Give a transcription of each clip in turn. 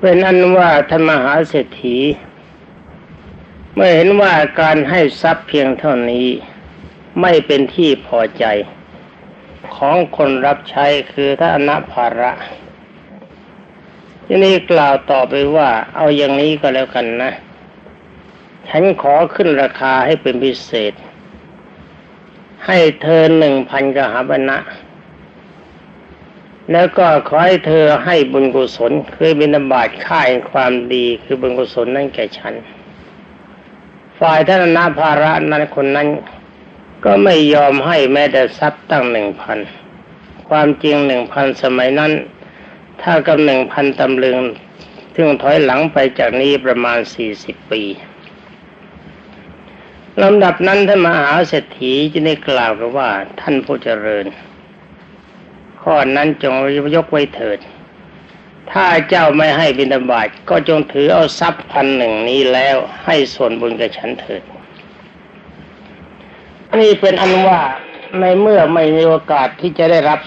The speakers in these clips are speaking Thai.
เป็นอันว่าท่านมหาเศรษฐี เมื่อเห็นว่าการให้ทรัพย์เพียงเท่านี้ ไม่เป็นที่พอใจ ของคนรับใช้คือท่านอนาภาระที่นี้กล่าวต่อไปว่า เอาอย่างนี้ก็แล้วกันนะ ฉันขอขึ้นราคาให้เป็นพิเศษ ให้เธอหนึ่งพันกหาบนะ แล้วก็ขอให้เธอให้บุญกุศลคือบิณฑบาตค่ายความดีคือบุญกุศลนั่นแก่ฉัน ฝ่ายท่านนาภาระนั้นคนนั้น ก็ไม่ยอมให้แม้แต่ทรัพย์ตั้งหนึ่งพันความจริงหนึ่งพันสมัยนั้น ถ้ากับหนึ่งพันตำลึงถึงถอยหลังไปจากนี้ประมาณสี่สิบปีลำดับนั้นท่านมหาเศรษฐีจะได้กล่าวกันว่าท่านผู้เจริญ ข้อนั้นจงยกไว้เถิด ถ้าเจ้าไม่ให้บิณฑบาตก็จงถือเอาทรัพย์พันหนึ่งนี้แล้วให้ส่วนบุญกับฉันเถิด นี่เป็นอันว่าในเมื่อไม่มีโอกาสที่จะได้รับ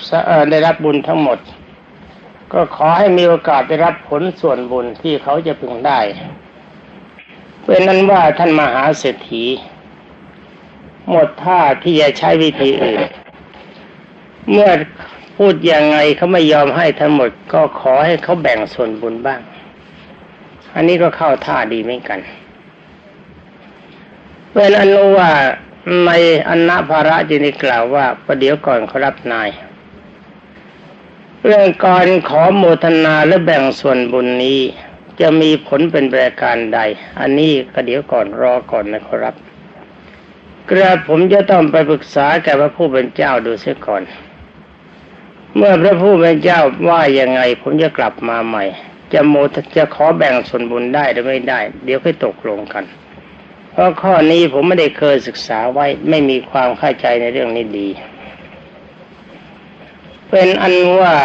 ได้รับบุญทั้งหมด ก็ขอให้มีโอกาสได้รับผลส่วนบุญที่เขาจะพึงได้ เป็นนั้นว่าท่านมหาเศรษฐี หมดท่าที่จะใช้วิธีอื่น เมื่อ พูดยังไงเขาไม่ยอมให้ทั้งหมด ก็ขอให้เขาแบ่งส่วนบุญบ้าง อันนี้ก็เข้าท่าดีเหมือนกันเป็นอนุว่าในอนนาภาระจึงได้กล่าวว่าประเดี๋ยวก่อนเขารับนาย เรื่องการขอโมทนาและแบ่งส่วนบุญนี้ จะมีผลเป็นประการใด อันนี้ก็เดี๋ยวก่อนรอก่อนนะครับกระผมจะต้องไปปรึกษาแก่พระผู้เป็นเจ้าดูเสียก่อน เมื่อพระผู้เป็นเจ้าว่ายังไง ผมจะกลับมาใหม่ จะโมจะขอแบ่งส่วนบุญได้หรือไม่ได้ เดี๋ยวค่อยตกลงกัน เพราะข้อนี้ผมไม่ได้เคยศึกษาไว้ไม่มีความเข้าใจในเรื่องนี้ดี เป็นอันว่า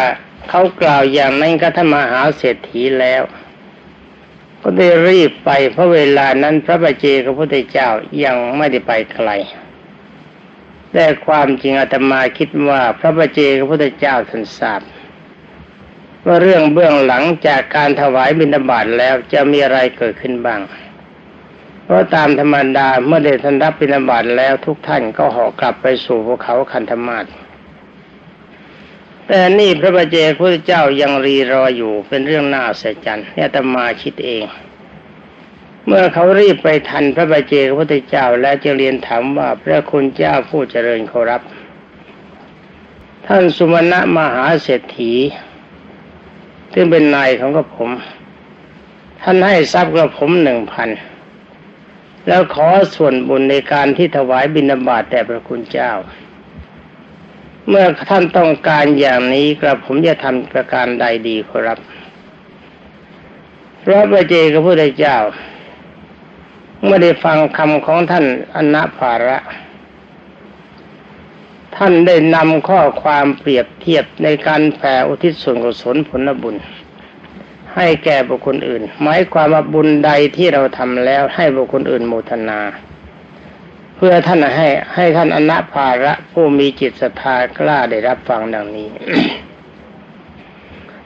เขากล่าวอย่างนั้นก็ท่านมหาเศรษฐีแล้ว ก็ได้รีบไปเพราะเวลานั้นพระบัจเจกพระพุทธเจ้ายังไม่ได้ไปไกล แต่ความจริงอาตมาคิดว่าพระบเจพระพุทธเจ้าท่านทราบว่าเรื่องเบื้องหลังจากการถวายบิณฑบาตแล้วจะมีอะไรเกิดขึ้นบ้าง เพราะตามธรรมดาเมื่อได้ท่านรับบิณฑบาตแล้วทุกท่านก็ห่อกลับไปสู่ภูเขาคันธมาศแต่นี่พระบเจพระพุทธเจ้ายังรีรออยู่เป็นเรื่องน่าเสียใจเนี่ยอาตมาคิดเอง เมื่อเขารีบไปทันพระบาเจกพระพุทธเจ้าแล้วจะเรียนถามว่าพระคุณเจ้าผู้เจริญเขารับ ท่านสุมาณะมหาเศรษฐีซึ่งเป็นนายของกระผม ท่านให้ทรัพย์กระผมหนึ่งพันแล้วขอส่วนบุญในการที่ถวายบิณฑบาตแต่พระคุณเจ้า เมื่อท่านต้องการอย่างนี้กระผมจะทำประการใดดีครับ พระบาเจกพระพุทธเจ้า เมื่อได้ฟังคำของท่านอนาภาระ ท่านได้นำข้อความเปรียบเทียบในการแผ่อุทิศส่วนกุศลผลบุญ ให้แก่บุคคลอื่น หมายความว่าบุญใดที่เราทำแล้วให้บุคคลอื่นโมทนา เพื่อท่านให้ให้ท่านอนาภาระผู้มีจิตศรัทธากล้าได้รับฟังดังนี้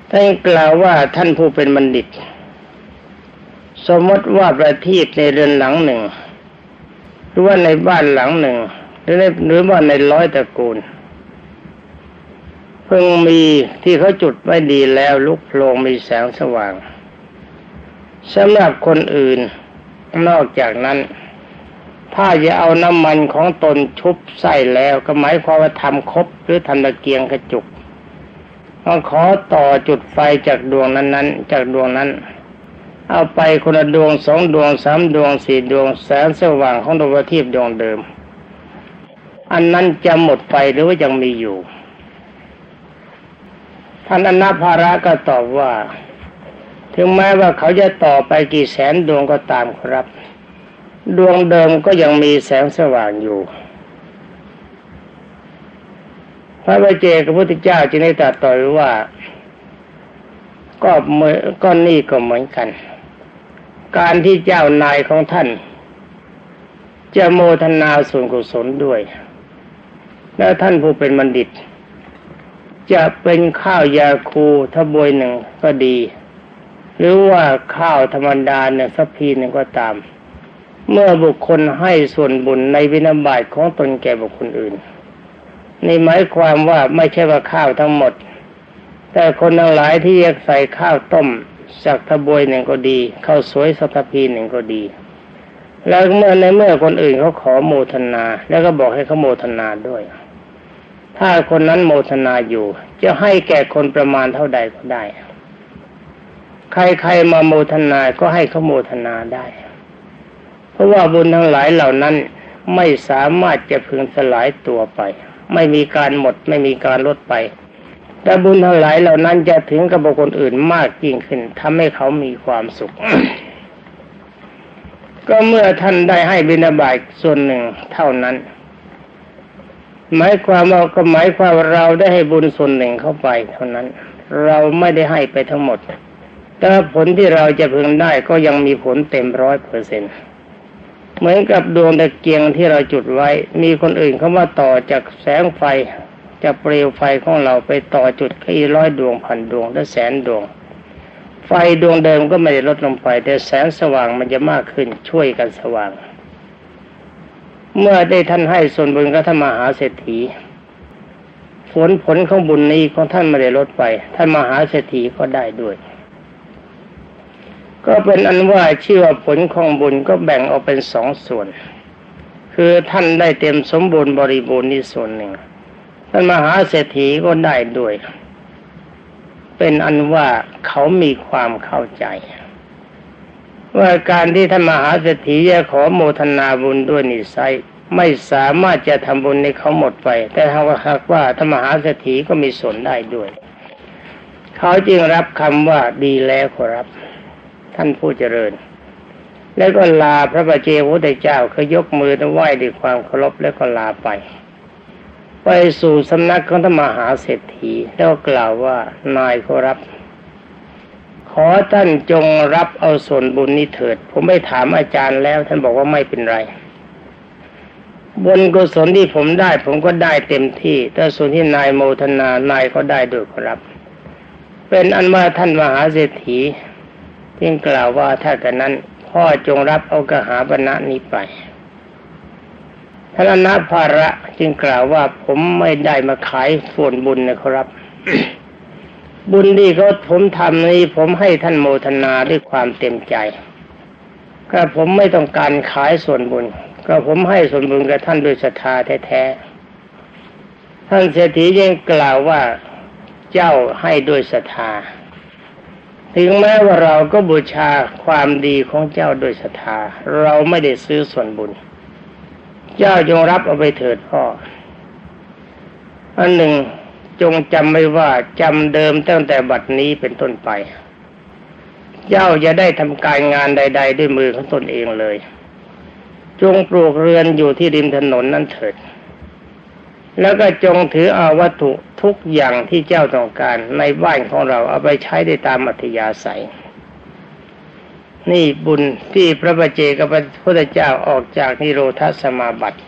ท่านกล่าวว่าท่านผู้เป็นบัณฑิต สมมติว่าประทีปในเรือนหลังหนึ่ง หรือว่าในบ้านหลังหนึ่ง หรือในหรือว่าในร้อยตระกูล เพิ่งมีที่เขาจุดไว้ดีแล้วลุกโพลงมีแสงสว่างสำหรับคนอื่นนอกจากนั้น ถ้าจะเอาน้ำมันของตนชุบใส่แล้วก็หมายความว่าทำครบหรือทำตะเกียงกระจุกต้องขอต่อจุดไฟจากดวงนั้นๆ จากดวงนั้น เอาไปคนละดวงสองดวงสามดวงสี่ดวงแสงสว่างของดวงประทีปดวงเดิม อันนั้นจะหมดไปหรือว่ายังมีอยู่ท่านอนาภาระก็ตอบว่า ถึงแม้ว่าเขาจะต่อไปกี่แสนดวงก็ตามครับ ดวงเดิมก็ยังมีแสงสว่างอยู่ พระบาเจกับพระพุทธเจ้าจึงได้ตรัสต่อว่าก็เมื่อก็นี่ก็เหมือนกัน การที่เจ้านายของท่าน จะโมทนาส่วนกุศลด้วย แล้วท่านผู้เป็นบัณฑิต จะเป็นข้าวยาคูทบวยหนึ่งก็ดี หรือว่าข้าวธรรมดาเนี่ยสักพีหนึ่งก็ตาม เมื่อบุคคลให้ส่วนบุญในวินาบาตของตนแก่บุคคลอื่นนี่หมายความว่าไม่ใช่ว่าข้าวทั้งหมด แต่คนทั้งหลายที่ยกใส่ข้าวต้ม สักทบวยหนึ่งก็ดีข้าวสวยสักทพีหนึ่งก็ดี แล้วเมื่อในเมื่อคนอื่นเขาขอโมทนา แล้วก็บอกให้เขาโมทนาด้วย ถ้าคนนั้นโมทนาอยู่ จะให้แก่คนประมาณเท่าใดก็ได้ ใครๆมาโมทนาก็ให้เขาโมทนาได้ เพราะว่าบุญทั้งหลายเหล่านั้นไม่สามารถจะพึงสลายตัวไป ไม่มีการหมดไม่มีการลดไป แต่บุญทั้งหลายเหล่านั้นจะถึงกับบุคคลอื่นมากยิ่งขึ้นทำให้เขามีความสุข ก็เมื่อท่านได้ให้บิณฑบาตส่วนหนึ่งเท่านั้น หมายความว่าก็หมายความเราได้ให้บุญส่วนหนึ่งเข้าไปเท่านั้น เราไม่ได้ให้ไปทั้งหมด แต่ผลที่เราจะพึงได้ก็ยังมีผลเต็มร้อยเปอร์เซ็นเหมือนกับดวงตะเกียงที่เราจุดไว้ มีคนอื่นเข้าว่าต่อจากแสงไฟ จากเปลวไฟของเราไปต่อจุดขี้ร้อยดวงพันดวงและแสนดวง ไฟดวงเดิมก็ไม่ได้ลดลงไป แต่แสงสว่างมันจะมากขึ้นช่วยกันสว่าง เมื่อได้ท่านให้ส่วนบุญกับท่านมหาเศรษฐีผลผลของบุญนี้ของท่านไม่ได้ลดไป ท่านมหาเศรษฐีก็ได้ด้วย ก็เป็นอันว่าชื่อว่าผลของบุญก็แบ่งออกเป็นสองส่วน คือท่านได้เต็มสมบูรณ์บริบูรณ์นี่ส่วนหนึ่ง ท่านมหาเศรษฐีก็ได้ด้วย เป็นอันว่าเขามีความเข้าใจ ว่าการที่ท่านมหาเศรษฐีจะขอโมทนาบุญด้วยนิสัยไม่สามารถจะทำบุญในเขาหมดไป แต่ถ้าว่าหากว่าท่านมหาเศรษฐีก็มีส่วนได้ด้วย เขาจึงรับคำว่าดีแล้วขอรับ ท่านผู้เจริญ แล้วก็ลาพระบาเจ้าพระเจ้าคือยกมือไหว้ด้วยความเคารพแล้วก็ลาไป ไปสู่สำนักของธรรมหาเศรษฐีแล้วกล่าวว่านายขอรับ ขอท่านจงรับเอาส่วนบุญนี้เถิด ผมไม่ถามอาจารย์แล้ว ท่านบอกว่าไม่เป็นไรบุญกุศลที่ผมได้ ผมก็ได้เต็มที่ แต่ส่วนที่นายโมทนานายก็ได้ด้วยขอรับ เป็นอันว่าท่านมหาเศรษฐีจึงกล่าวว่าถ้ากันนั้น พ่อจงรับเอากระหาบรรณะนี้ไป ท่านอนาภาระจึงกล่าวว่าผมไม่ได้มาขายส่วนบุญนะครับ บุญที่เขาผมทำนี้ผมให้ท่านโมทนาด้วยความเต็มใจก็ผมไม่ต้องการขายส่วนบุญ ก็ผมให้ส่วนบุญกับท่านด้วยศรัทธาแท้ๆท่านเศรษฐียังกล่าวว่าเจ้าให้ด้วยศรัทธาถึงแม้ว่าเราก็บูชาความดีของเจ้าด้วยศรัทธาเราไม่ได้ซื้อส่วนบุญ เจ้าจงรับเอาไปเถิดพ่อ อันหนึ่งจงจำไว้ว่าจำเดิมตั้งแต่บัดนี้เป็นต้นไป เจ้าจะได้ทำการงานใด ๆ ด้วยมือของตนเองเลย จงปลูกเรือนอยู่ที่ริมถนนนั้นเถิด แล้วก็จงถือเอาวัตถุทุกอย่างที่เจ้าต้องการในบ้านของเราเอาไปใช้ได้ตามอัธยาศัย นี่บุญที่พระบาเจกับพระพุทธเจ้าออกจากนิโรธสมาบัติ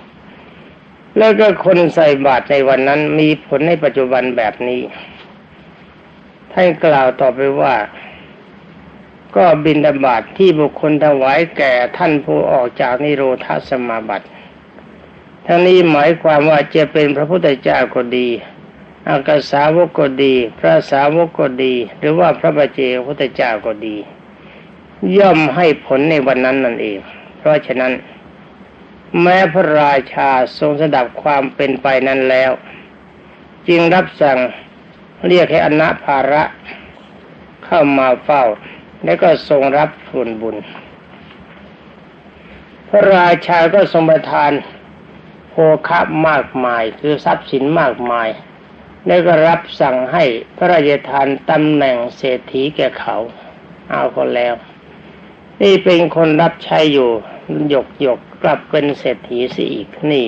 แล้วก็คนใส่บาตรในวันนั้นมีผลในปัจจุบันแบบนี้ท่านกล่าวต่อไปว่า ก็บินดาบาตทที่บุคคลถวายแก่ท่านผู้ออกจากนิโรธสมาบัติทั้งนี้หมายความว่าจะเป็นพระพุทธเจ้าก็ดีอากาสาวกก็ดี พระสาวกก็ดี หรือว่าพระบาเจพระพุทธเจ้าก็ดี ย่อมให้ผลในวันนั้นนั่นเอง เพราะฉะนั้น แม้พระราชาทรงสดับความเป็นไปนั้นแล้ว จึงรับสั่งเรียกให้อนาภาระเข้ามาเฝ้า แล้วก็ทรงรับส่วนบุญ พระราชาก็ทรงประทานโภคะมากมายคือทรัพย์สินมากมาย แล้วก็รับสั่งให้พระราชทานตำแหน่งเศรษฐีแก่เขา เอาคนแล้ว นี่เป็นคนรับใช้อยู่หยกหยกกลับเป็นเศรษฐีสิอีกนี่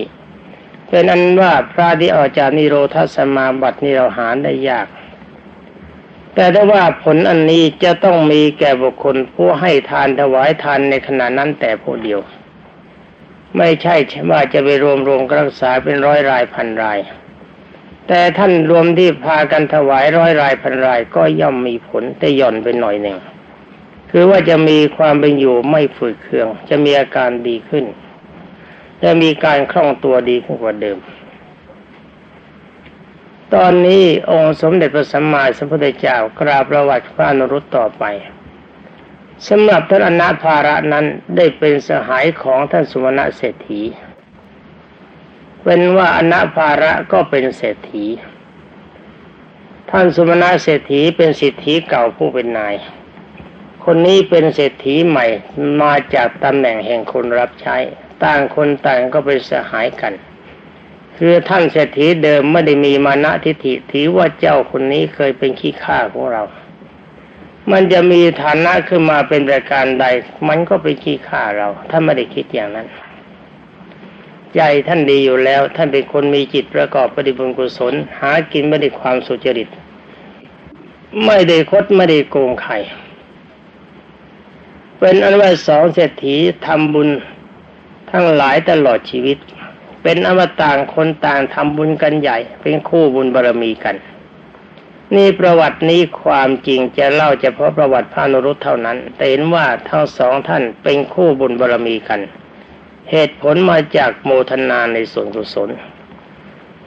เป็นอันว่าพระที่ออกจากนิโรธสมาบัตินี่เราหาได้ยาก แต่ได้ว่าผลอันนี้จะต้องมีแก่บุคคลผู้ให้ทานถวายทานในขณะนั้นแต่ผู้เดียว ไม่ใช่ว่าจะไปรวมรวมรักษาเป็นร้อยรายพันราย แต่ท่านรวมที่พากันถวายร้อยรายพันรายก็ย่อมมีผลแต่ย่อนไปหน่อยหนึ่ง คือว่าจะมีความเป็นอยู่ไม่ฝืดเคือง จะมีอาการดีขึ้น จะมีการคล่องตัวดีขึ้นกว่าเดิม ตอนนี้องค์สมเด็จพระสัมมาสัมพุทธเจ้ากราบประวัติพระนรุตต่อไปสำหรับท่านอนาภาระนั้นได้เป็นสหายของท่านสุวรรณเศรษฐีเป็นว่าอนาภาระก็เป็นเศรษฐี ท่านสุวรรณเศรษฐีเป็นสิทธิเก่าผู้เป็นนาย คนนี้เป็นเศรษฐีใหม่มาจากตำแหน่งแห่งคนรับใช้ ต่างคนต่างก็เป็นสหายกัน คือท่านเศรษฐีเดิมไม่ได้มีมานะทิฏฐิถือว่าเจ้าคนนี้เคยเป็นขี้ข้าของเรา มันจะมีฐานะขึ้นมาเป็นประการใด มันก็เป็นขี้ข้าเราท่านไม่ได้คิดอย่างนั้น ใจท่านดีอยู่แล้ว ท่านเป็นคนมีจิตประกอบปฏิบุญกุศล หากินไม่ได้ความสุจริต ไม่ได้คดไม่ได้โกงใคร เป็นอันว่าสองเศรษฐีทำบุญทั้งหลายตลอดชีวิต เป็นอมต่างคนต่างทำบุญกันใหญ่ เป็นคู่บุญบารมีกัน นี่ประวัตินี้ความจริงจะเล่าเฉพาะประวัติพระนรุตเท่านั้น แต่เห็นว่าทั้งสองท่านเป็นคู่บุญบารมีกัน เหตุผลมาจากโมทนาในส่วนกุศล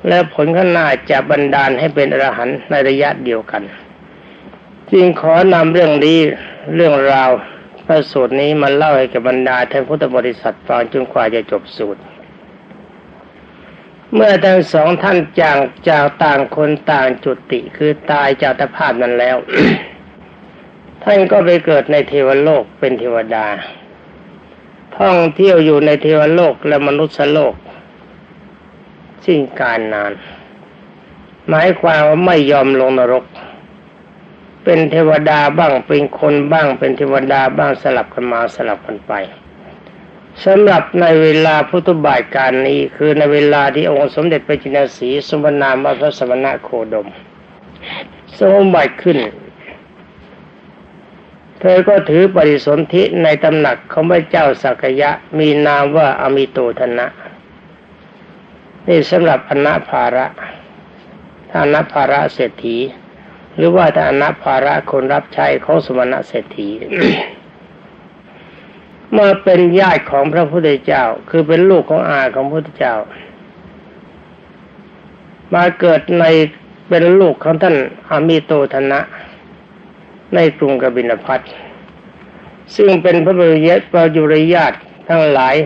และผลข้างหน้าจะบันดาลให้เป็นอรหันต์ในระยะเดียวกัน จึงขอนำเรื่องนี้เรื่องราว พระสูตรนี้มาเล่าให้กับบรรดาท่านพุทธบริษัทฟังจนกว่าจะจบสูตร เมื่อทั้งสองท่านจากจากต่างคนต่างจุติคือตายจากตภาพนั้นแล้ว ท่านก็ไปเกิดในเทวโลกเป็นเทวดา ท่องเที่ยวอยู่ในเทวโลกและมนุษยโลกสิ้นการนาน หมายความว่าไม่ยอมลงนรก เป็นเทวดาบ้างเป็นคนบ้างเป็นเทวดาบ้างสลับกันมาสลับกันไปสำหรับในเวลาพุทธบ่าทการนี้คือในเวลาที่องค์สมเด็จพระจินสีสมนามพระสมณะโคดมสมบัติขึ้น เธอก็ถือปฏิสนธิในตำหนักของพระเจ้าสักยะมีนามว่าอมิโตธนะ นี่สำหรับอนาภาระถ้าอนาภาระเศรษฐี หรือว่าถ้าอนาภาระคนรับใช้ของสมณะเศรษฐีมาเป็นญาติของพระพุทธเจ้า คือเป็นลูกของอาของพระพุทธเจ้า มาเกิดในเป็นลูกของท่านอามิโตธนะ ในกรุงกบิลพัทซึ่งเป็นพระบริยประยุรญาติทั้งหลาย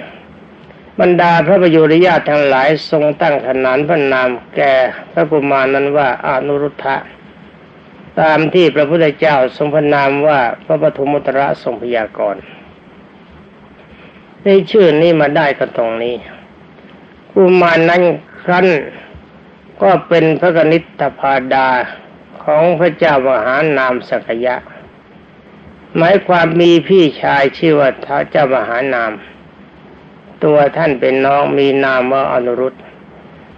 บรรดาพระประยุรญาติทั้งหลายทรงตั้งขนานพระนามแก่พระกุมารนั้นว่าอนุรุทธะ ตามที่พระพุทธเจ้าทรงพนามว่าพระปฐมุตระทรงพยากรณ์ในชื่อนี้มาได้ก็ตรงนี้กุมารนั้นครั้นก็เป็นพระกนิษฐพาดาของพระเจ้ามหานามสักยะ หมายความมีพี่ชายชื่อว่าท้าเจ้ามหานาม ตัวท่านเป็นน้องมีนามว่าอนุรุต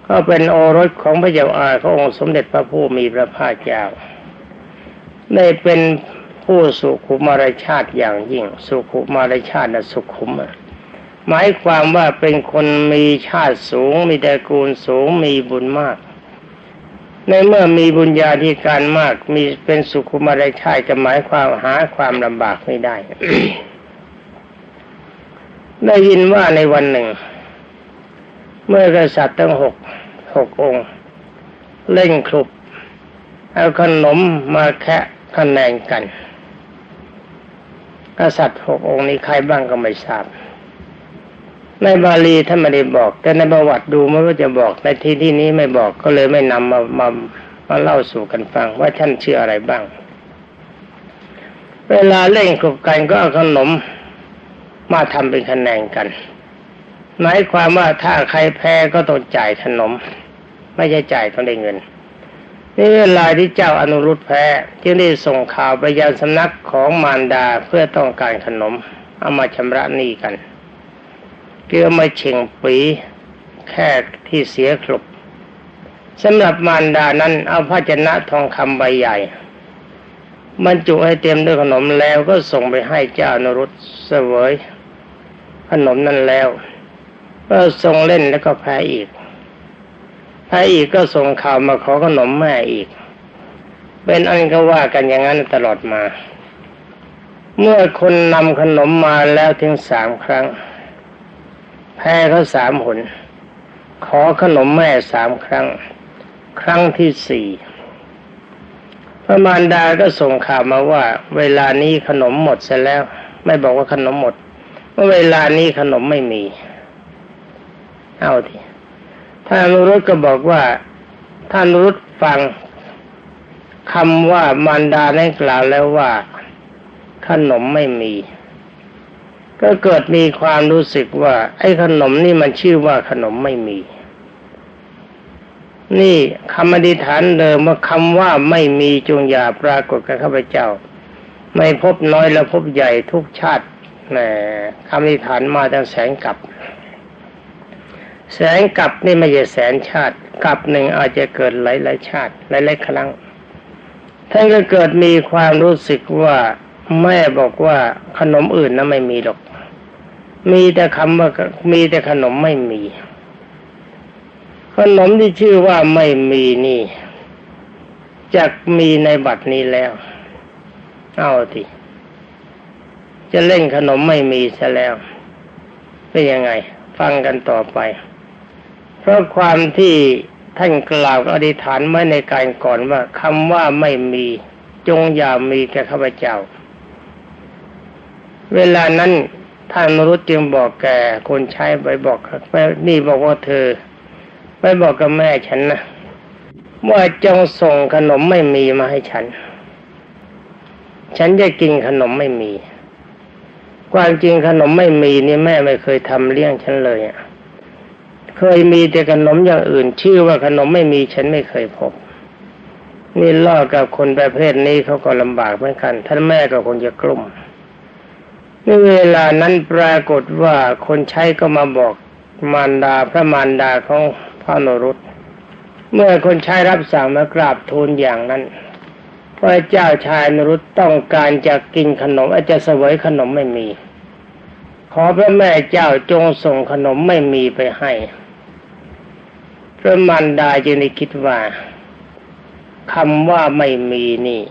ก็เป็นโอรสของพระเจ้าอาขององค์สมเด็จพระผู้มีพระภาคเจ้า ได้เป็นผู้สุขุมารชาติอย่างยิ่ง สุขุมารชาตินะสุขุมหมายความว่าเป็นคนมีชาติสูง มีตระกูลสูงมีบุญมาก ในเมื่อมีบุญญาธิการมาก มีเป็นสุขุมารชาติจะหมายความหาความลำบากไม่ได้ ได้ยินว่าในวันหนึ่ง เมื่อกษัตริย์ทั้งหกหกองค์ เล่นคลุบ เอาขนมมาแคะคะแนนกัน กษัตริย์หกองค์นี้ใครบ้างก็ไม่ทราบ ในบาลีท่านไม่ได้บอก แต่ในประวัติดูมันก็จะบอกในที่ที่นี้ไม่บอกก็เลยไม่นำมามามาเล่าสู่กันฟังว่าท่านเชื่ออะไรบ้าง เวลาเล่นคลุบกันก็เอาขนมมาทำเป็นคะแนนกันหมายความว่าถ้าใครแพ้ก็ต้องจ่ายขนม ไม่ใช่จ่ายต้องได้เงิน นี่เวลาที่เจ้าอนุรุตแพ้ จึงได้ส่งข่าวไปยังสำนักของมารดาเพื่อต้องการขนม เอามาชำระหนี้กันเกือมาเช่งปีแค่ที่เสียครบสำหรับมารดานั้นเอาภาชนะทองคำใบใหญ่บรรจุให้เต็มด้วยขนมแล้วก็ส่งไปให้เจ้าอนุรุตเสวยขนมนั้นแล้วก็ทรงเล่นแล้วก็แพ้อีก แพ้อีกก็ส่งข่าวมาขอขนมแม่อีก เป็นอันก็ว่ากันอย่างนั้นตลอดมา เมื่อคนนำขนมมาแล้วถึงสามครั้ง แพ้เขาสามหน ขอขนมแม่สามครั้ง ครั้งที่สี่พระมารดาก็ส่งข่าวมาว่า เวลานี้ขนมหมดเสร็จแล้ว ไม่บอกว่าขนมหมดเมื่อเวลานี้ขนมไม่มี เอาที ท่านรุตก็บอกว่า ท่านรุตฟังคำว่ามารดาได้กล่าวแล้วว่าขนมไม่มี ก็เกิดมีความรู้สึกว่า ไอ้ขนมนี่มันชื่อว่าขนมไม่มี นี่คำอธิษฐานเดิมว่าคำว่าไม่มีจงอย่าปรากฏกับข้าพเจ้า ไม่พบน้อยและพบใหญ่ทุกชาติแหมคำอธิษฐานมาตั้งแสนกับ แสนกับนี่ไม่ใช่แสนชาติกับหนึ่งอาจจะเกิดหลายหลายชาติหลายหลายครั้งท่านก็เกิดมีความรู้สึกว่าแม่บอกว่าขนมอื่นนะไม่มีหรอก มีแต่คำว่ามีแต่ขนมไม่มี ขนมที่ชื่อว่าไม่มีนี่จักมีในบัดนี้แล้ว เอาทีจะเล่นขนมไม่มีซะแล้ว เป็นยังไง ฟังกันต่อไป เพราะความที่ท่านกล่าวอธิษฐานไว้ในการก่อนว่าคำว่าไม่มีจงอย่ามีแก่ข้าพเจ้า เวลานั้นท่านมรุษจึงบอกแกคนใช้ไปบอกไปนี่บอกว่าเธอไปบอกกับแม่ฉันนะว่าจงส่งขนมไม่มีมาให้ฉัน ฉันจะกินขนมไม่มี ความจริงขนมไม่มีนี่แม่ไม่เคยทำเลี้ยงฉันเลยอะ เคยมีแต่ขนมอย่างอื่น ชื่อว่าขนมไม่มีฉันไม่เคยพบ นี่ล่อกับคนประเภทนี้เขาก็ลำบากเหมือนกัน ท่านแม่ก็คงจะกลุ่มในเวลานั้นปรากฏว่าคนใช้ก็มาบอกมารดาพระมารดาของพระนรุตเมื่อคนใช้รับสั่งมากราบทูลอย่างนั้นพระเจ้าชายนรุตต้องการจะกินขนมอาจจะเสวยขนมไม่มี ขอพระแม่เจ้าจงส่งขนมไม่มีไปให้ พระมารดาจึงได้คิดว่าคำว่าไม่มีนี่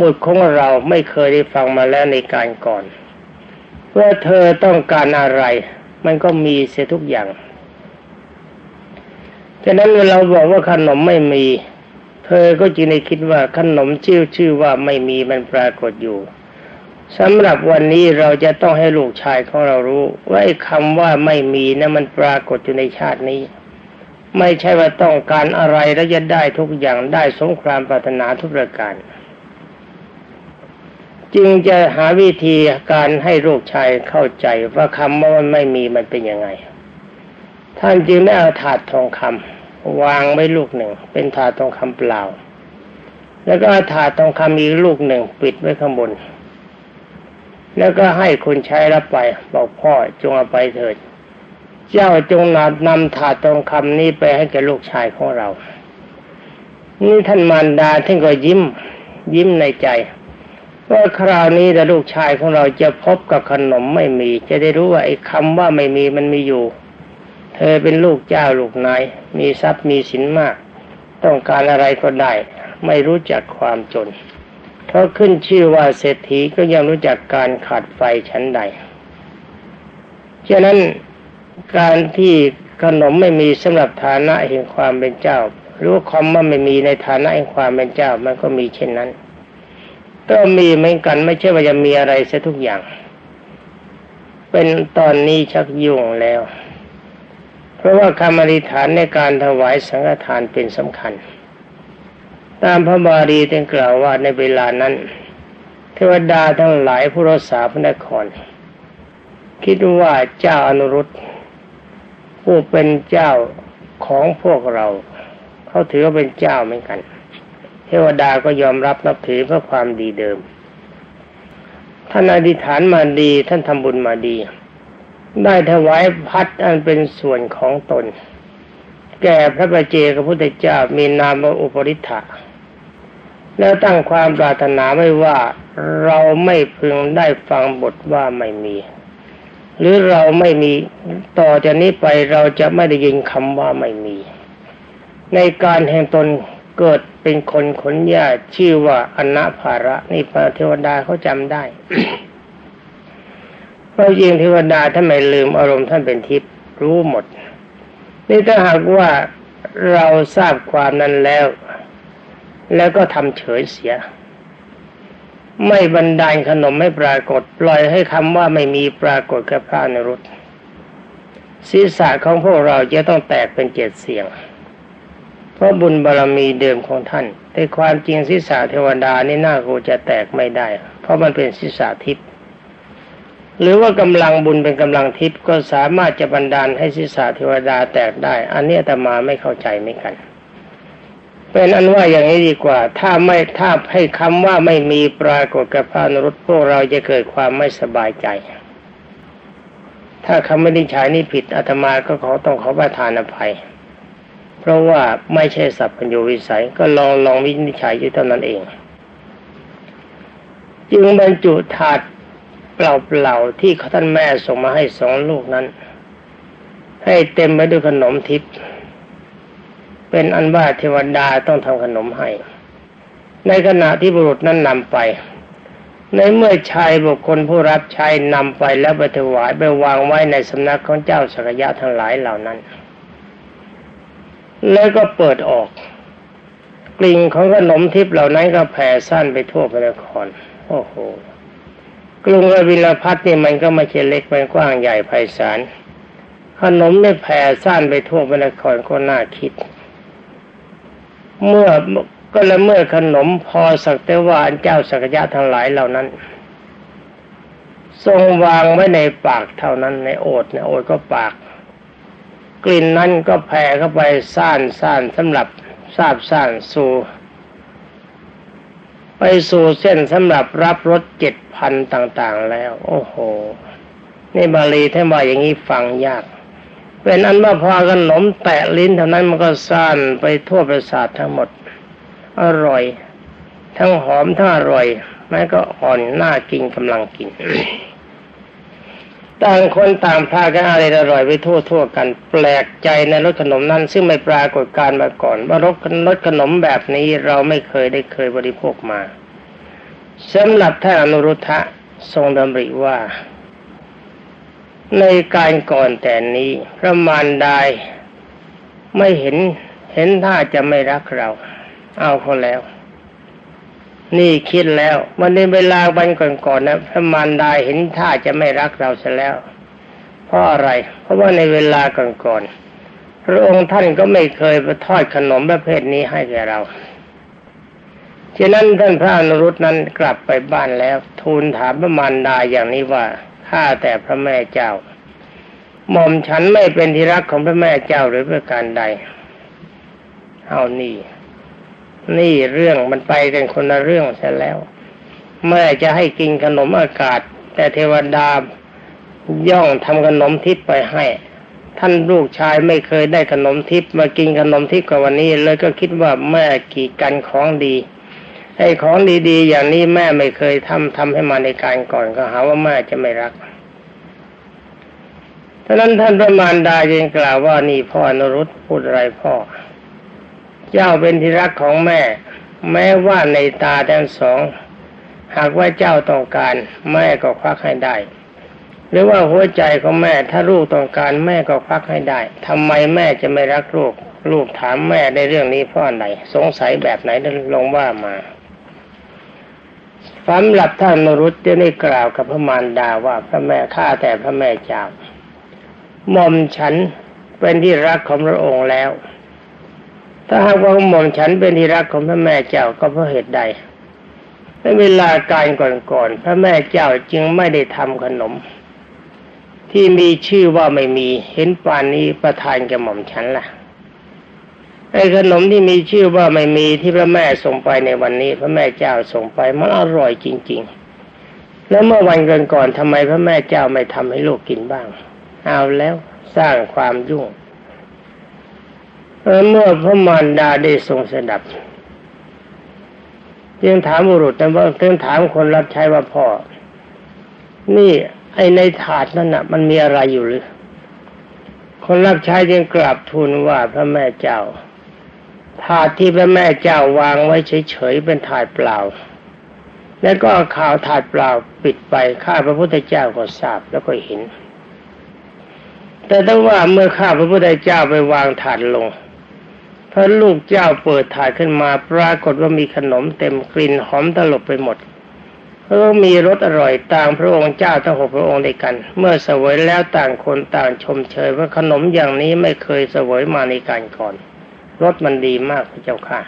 บุตรของเราไม่เคยได้ฟังมาแล้วในการก่อนว่าเธอต้องการอะไร มันก็มีเสียทุกอย่างฉะนั้นเวลาบอกว่าขนมไม่มี เธอก็จึงได้คิดว่าขนมชื่อชื่อว่าไม่มีมันปรากฏอยู่สำหรับวันนี้เราจะต้องให้ลูกชายของเรารู้ ว่าไอ้คำว่าไม่มีนะมันปรากฏอยู่ในชาตินี้ ไม่ใช่ว่าต้องการอะไรแล้วจะได้ทุกอย่างได้สงครามปรารถนาทุกประการ จึงจะหาวิธีการให้ลูกชายเข้าใจว่าคำว่ามันไม่มีมันเป็นยังไง ท่านจึงได้เอาถาดทองคำวางไว้ลูกหนึ่ง เป็นถาดทองคำเปล่า แล้วก็อาถาดทองคำอีกลูกหนึ่ง ปิดไว้ข้างบน แล้วก็ให้คนใช้รับไปบอกพ่อจงเอาไปเถิด เจ้าจงนำนำถาดทองคำนี้ไปให้แก่ลูกชายของเรา นี่ท่านมารดาท่านก็ยิ้ม ยิ้มในใจว่าคราวนี้แต่ลูกชายของเราจะพบกับขนมไม่มี จะได้รู้ว่าไอ้คำว่าไม่มีมันมีอยู่ เธอเป็นลูกเจ้าลูกนายมีทรัพย์มีสินมาก ต้องการอะไรก็ได้ ไม่รู้จักความจนเพราะขึ้นชื่อว่าเศรษฐีก็ยังรู้จักการขาดไฟชั้นใดฉะนั้น การที่ขนมไม่มีสำหรับฐานะแห่งความเป็นเจ้า หรือว่าคำว่าไม่มีในฐานะแห่งความเป็นเจ้า มันก็มีเช่นนั้น ก็มีเหมือนกันไม่ใช่ว่าจะมีอะไรเสียทุกอย่าง เป็นตอนนี้ชักยุ่งแล้ว เพราะว่าคำอธิษฐานในการถวายสังฆทานเป็นสำคัญ ตามพระบาลีได้กล่าวว่าในเวลานั้น เทวดาทั้งหลายผู้รักษาพระนคร คิดว่าเจ้าอนุรุต ผู้เป็นเจ้าของพวกเราเขาถือว่าเป็นเจ้าเหมือนกัน เทวดาก็ยอมรับนับถือเพื่อความดีเดิม ท่านอธิษฐานมาดีท่านทำบุญมาดี ได้ถวายพัดอันเป็นส่วนของตน แก่พระประเจกับพุทธเจ้ามีนามว่าอุปริฐะแล้วตั้งความปรารถนาไว้ว่าเราไม่พึงได้ฟังบทว่าไม่มี หรือเราไม่มีต่อจากนี้ไปเราจะไม่ได้ยินคำว่าไม่มี ในการแห่งตนเกิดเป็นคนขนญาชื่อว่าอนาภาระนี่พระเทวดาเขาจำได้เพราะยิงเทวดาท่านไม่ลืมอารมณ์ท่านเป็นทิพย์รู้หมด นี่ถ้าหากว่าเราทราบความนั้นแล้ว แล้วก็ทำเฉยเสีย ไม่บันดาลขนมไม่ปรากฏ ปล่อยให้คำว่าไม่มีปรากฏกับพระนรุตศีรษะของพวกเราจะต้องแตกเป็นเจ็ดเสียง เพราะบุญบารรมีเดิมของท่าน แต่ความจริงศีรษะเทวดานี่น่ากูจะแตกไม่ได้ เพราะมันเป็นศีรษะทิพย์หรือว่ากำลังบุญเป็นกำลังทิพย์ก็สามารถจะบันดาลให้ศีรษะเทวดาแตกได้ อันนี้แต่มาไม่เข้าใจไม่กัน เป็นอันว่าอย่างนี้ดีกว่า ถ้าไม่ถ้าให้คำว่าไม่มีปรากฏกับพระนรุตพวกเราจะเกิดความไม่สบายใจ ถ้าคำไม่ได้ใช้นี่ผิดอาตมาก็ขอต้องขอประทานอภัย เพราะว่าไม่ใช่สัพพัญญูวิสัยก็ลองลองวินิจฉัยอยู่เท่านั้นเอง จึงบรรจุถาดเปล่าๆที่ท่านแม่ส่งมาให้สองลูกนั้น ให้เต็มไปด้วยขนมทิพย์ เป็นอันว่าเทวดาต้องทำขนมให้ ในขณะที่บุรุษนั้นนำไป ในเมื่อชายบุคคลผู้รับใช้นำไปแล้วไปถวายไปวางไว้ในสำนักของเจ้าสักยะทั้งหลายเหล่านั้น แล้วก็เปิดออก กลิ่นของขนมทิพย์เหล่านั้นก็แผ่ซ่านไปทั่วพระนคร โอ้โหกรุงวิลพัทนี่มันก็ไม่ใช่เล็กมันกว้างใหญ่ไพศาลขนมได้แผ่ซ่านไปทั่วพระนครก็น่าคิด เมื่อก็ละเมื่อขนมพอสักแต่ว่าเจ้าสักยะทั้งหลายเหล่านั้น ทรงวางไว้ในปากเท่านั้นในโอดในโอดก็ปาก กลิ่นนั้นก็แผ่เข้าไปซ่านซ่านสำหรับทราบซ่านสู่ไปสู่เส้นสำหรับรับรสเจ็ดพันต่าง ๆ แล้ว โอ้โห นี่บาลีท่านว่าอย่างนี้ฟังยาก เป็นอันว่าพอขนมแตะลิ้นเท่านั้นมันก็ซ่านไปทั่วประสาททั้งหมด อร่อย ทั้งหอมทั้งอร่อยแม้ก็อ่อนน่ากินกำลังกิน ต่างคนต่างพากันอะไรอร่อยไปทั่วๆกัน แปลกใจในรสขนมนั้น ซึ่งไม่ปรากฏการมาก่อน ว่ารสรสขนมแบบนี้เราไม่เคยได้เคยบริโภคมาสำหรับท่านอนุรุทธะทรงดำริว่า ในการก่อนแต่นี้พระมารดาไม่เห็นเห็นท่าจะไม่รักเรา เอาเขาแล้ว นี่คิดแล้ววันในเวลาวันก่อนๆนะพระมารดาเห็นท่าจะไม่รักเราเสียแล้ว เพราะอะไร เพราะว่าในเวลาก่อนๆพระองค์ท่านก็ไม่เคยไปทอดขนมประเภทนี้ให้แก่เราฉะนั้นท่านพระอนุรุตนั้นกลับไปบ้านแล้ว ทูลถามพระมารดาอย่างนี้ว่า ข้าแต่พระแม่เจ้า หม่อมฉันไม่เป็นที่รักของพระแม่เจ้าหรือประการใด เอานี่ นี่เรื่องมันไปกันคนละเรื่องเสียแล้ว แม่จะให้กินขนมอากาศ แต่เทวดาย่องทำขนมทิพย์ไปให้ ท่านลูกชายไม่เคยได้ขนมทิพย์มากินขนมทิพย์กับวันนี้เลยก็คิดว่าแม่กีดกันของดี ไอ้ของดีๆ อย่างนี้แม่ไม่เคยทำทำให้มาในการก่อนก็หาว่าแม่จะไม่รักท่านั้นท่านพระมารดาจึงกล่าวว่านี่พ่อนรุตพูดอะไรพ่อ เจ้าเป็นที่รักของแม่ แม้ว่าในตาทั้งสอง หากว่าเจ้าต้องการ แม่ก็ควักให้ได้ หรือว่าหัวใจของแม่ถ้าลูกต้องการแม่ก็ควักให้ได้ทำไมแม่จะไม่รักลูก ลูกถามแม่ในเรื่องนี้เพราะอะไรสงสัยแบบไหนลงว่ามา สำหรับท่านมรุษจะได้กล่าวกับพระมารดาว่าพระแม่ข้าแต่พระแม่เจ้าหม่อมฉันเป็นที่รักของพระองค์แล้ว ถ้าหากว่าหม่อมฉันเป็นที่รักของพระแม่เจ้าก็เพราะเหตุใดในเวลาการก่อนๆพระแม่เจ้าจึงไม่ได้ทำขนม ที่มีชื่อว่าไม่มีเห็นป่านนี้ประทานแก่หม่อมฉันละ่ะ ไอ้ขนมที่มีชื่อว่าไม่มีที่พระแม่ส่งไปในวันนี้ พระแม่เจ้าส่งไปมันอร่อยจริง ๆ แล้วเมื่อวันก่อนก่อนทำไมพระแม่เจ้าไม่ทำให้ลูกกินบ้าง เอาแล้วสร้างความยุ่งเมื่อพระมารดาได้ทรงสดับจึงถามบุรุษแต่ว่าจึงถามคนรับใช้ว่าพ่อ นี่ไอในถาดนั่นน่ะ มันมีอะไรอยู่หรือ คนรับใช้จึงกราบทูลว่าพระแม่เจ้า ถาดที่พระแม่เจ้าวางไว้เฉยๆเป็นถาดเปล่า แล้วก็ข่าวถาดเปล่าปิดไปข้าพระพุทธเจ้าก็ทราบแล้วก็เห็น แต่ถ้าว่าเมื่อข้าพระพุทธเจ้าไปวางถาดลงพระลูกเจ้าเปิดถาดขึ้นมาปรากฏว่ามีขนมเต็มกลิ่นหอมตลบไปหมดก็มีรสอร่อยต่างพระองค์เจ้าทั้งหกพระองค์ด้วยกัน เมื่อเสวยแล้วต่างคนต่างชมเชยว่าขนมอย่างนี้ไม่เคยเสวยมาในการก่อน รสมันดีมากพระเจ้าค่ะ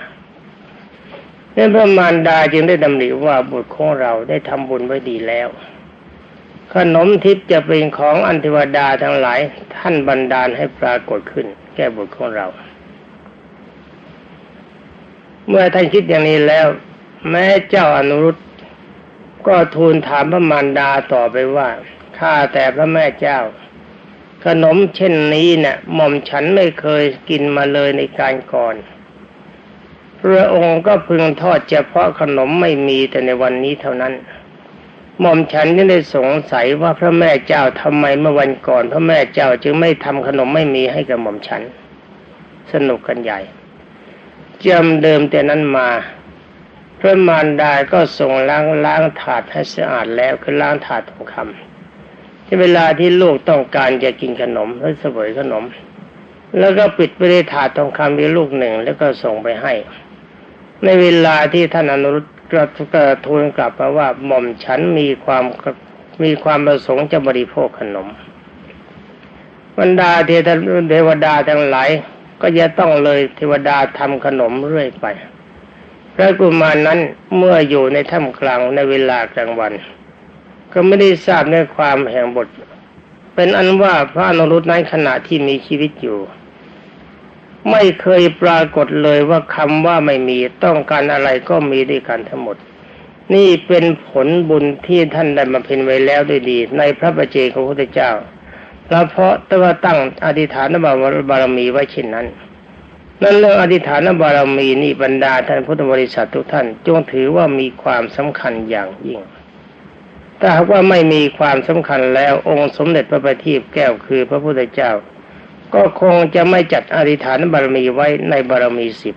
นี่พระมารดาจึงได้ดำริว่าบุตรของเราได้ทำบุญไว้ดีแล้ว ขนมทิพย์จะเป็นของอันเทวดาทั้งหลาย ท่านบันดาลให้ปรากฏขึ้น แก่บุตรของเรา เมื่อท่านคิดอย่างนี้แล้ว แม้เจ้าอนุรุตก็ทูลถามพระมารดาต่อไปว่าข้าแต่พระแม่เจ้า ขนมเช่นนี้เนี่ยหม่อมฉันไม่เคยกินมาเลยในการก่อน พระองค์ก็พึงทอดเฉพาะขนมไม่มีแต่ในวันนี้เท่านั้น หม่อมฉันยังได้สงสัยว่าพระแม่เจ้าทำไมเมื่อวันก่อน พระแม่เจ้าจึงไม่ทำขนมไม่มีให้กับหม่อมฉัน สนุกกันใหญ่จำเดิมแต่นั้นมาพระมารดาก็ส่งล้างล้างถาดให้สะอาดแล้วคือล้างถาดทองคำ เวลาที่ลูกต้องการจะกินขนมหรือเสวยขนม แล้วก็ปิดไปในถาดทองคำมีลูกหนึ่งแล้วก็ส่งไปให้ ในเวลาที่ท่านอนุรุตกระทูลกลับมาว่าหม่อมฉันมีความมีความประสงค์จะบริโภคขนมบรรดาเทวเทวดาทั้งหลายก็จะต้องเลยเทวดาทำขนมเรื่อยไปพระกุมารนั้นเมื่ออยู่ในถ้ำกลางในเวลากลางวัน ก็ไม่ได้ทราบในความแห่งบท เป็นอันว่าพระนรุตนั้นขณะที่มีชีวิตอยู่ ไม่เคยปรากฏเลยว่าคำว่าไม่มีต้องการอะไรก็มีด้วยกันทั้งหมด นี่เป็นผลบุญที่ท่านได้มาเพ็ญไว้แล้วด้วยดี ในพระประเจของพระพุทธเจ้าแล้วเพราะต่ว่าตั้งอธิษฐานบารมีไว้เช่นนั้นนั่นเรื่องอธิษฐานบารมีนี่บรรดาท่านพุทธบริษัททุกท่าน จงถือว่ามีความสำคัญอย่างยิ่ง ถ้าหากว่าไม่มีความสำคัญแล้วองค์สมเด็จพระบัณฑิตแก้วคือพระพุทธเจ้า ก็คงจะไม่จัดอธิษฐานบารมีไว้ในบารมีสิบ